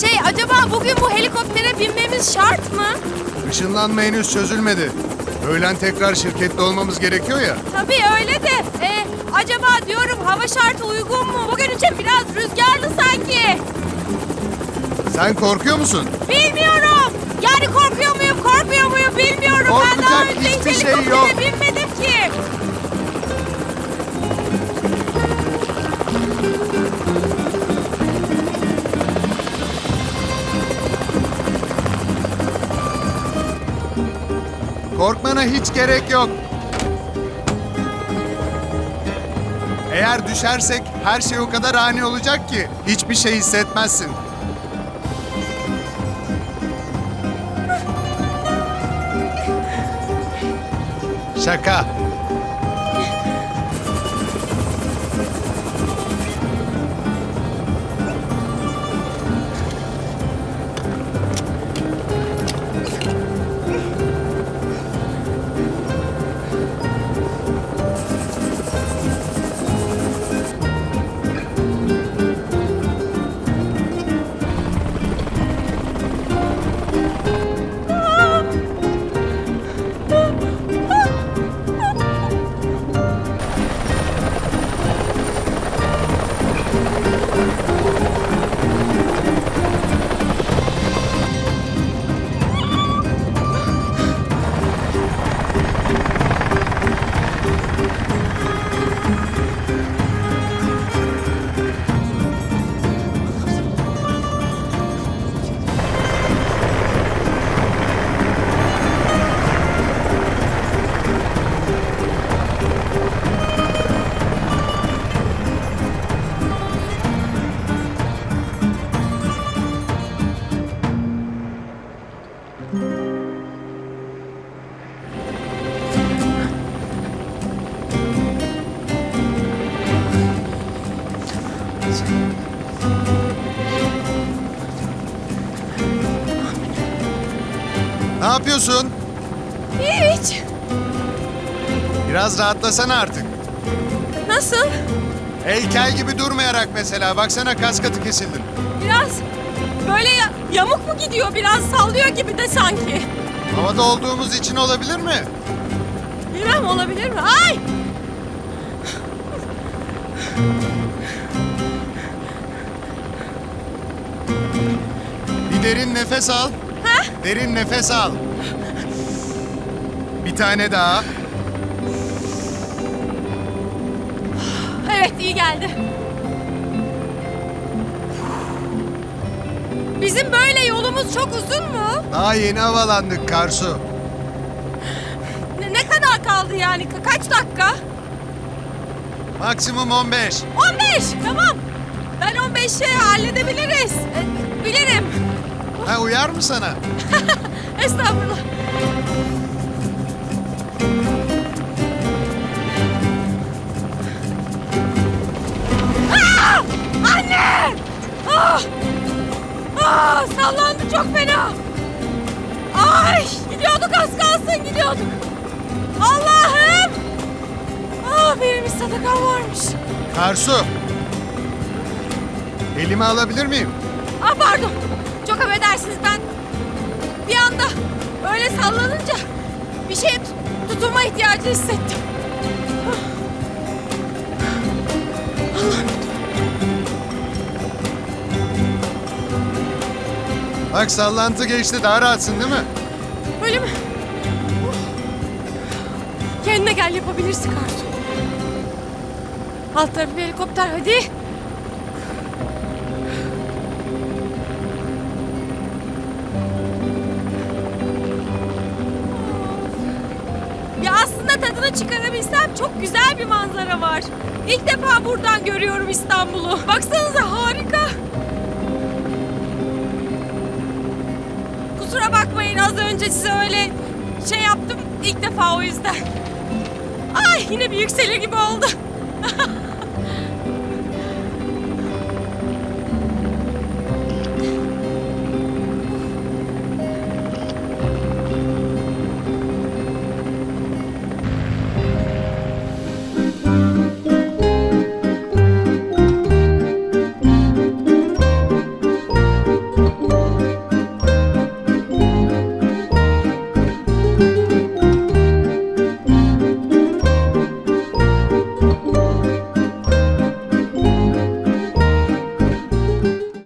Şey acaba bugün bu helikoptere binmemiz şart mı? Işınlanma henüz çözülmedi. Öğlen tekrar şirkette olmamız gerekiyor ya. Tabii öyle de. Ee, acaba diyorum hava şartı uygun mu? Bugün için biraz rüzgarlı sanki. Sen korkuyor musun? Bilmiyorum. Yani korkuyor muyum, korkmuyor muyum bilmiyorum. ben daha önce hiç hiçbir şey helikoptere yok. binmedim ki. Korkmana hiç gerek yok. Eğer düşersek her şey o kadar ani olacak ki hiçbir şey hissetmezsin. Şaka. Ne yapıyorsun? Hiç. Biraz rahatlasana artık. Nasıl? Heykel gibi durmayarak mesela. Baksana kas katı kesildin. Biraz böyle ya- yamuk mu gidiyor? Biraz sallıyor gibi de sanki. Havada olduğumuz için olabilir mi? Bilmem olabilir mi? Ay! Derin nefes al. Ha? Derin nefes al. Bir tane daha. Evet iyi geldi. Bizim böyle yolumuz çok uzun mu? Daha yeni havalandık Karsu. Ne, ne kadar kaldı yani? Ka- kaç dakika? Maksimum 15. 15. Tamam. Ben 15'i halledebiliriz. E, Bilirim. Ha uyar mı sana? Estağfurullah. Aa! Anne! Ah! Ah! Sallandı çok fena. Ay! Gidiyorduk az kalsın gidiyorduk. Allah'ım! Ah benim bir sadakam varmış. Karsu. Elimi alabilir miyim? Ah pardon. Çok affedersiniz ben bir anda öyle sallanınca bir şeye tut- tutunma ihtiyacı hissettim. Bak sallantı geçti daha rahatsın değil mi? Öyle mi? Kendine gel yapabilirsin Karsu. Alt tarafı bir helikopter hadi. Çıkarabilsem çok güzel bir manzara var. İlk defa buradan görüyorum İstanbul'u. Baksanıza harika. Kusura bakmayın az önce size öyle şey yaptım ilk defa o yüzden. Ay yine bir yükselir gibi oldu.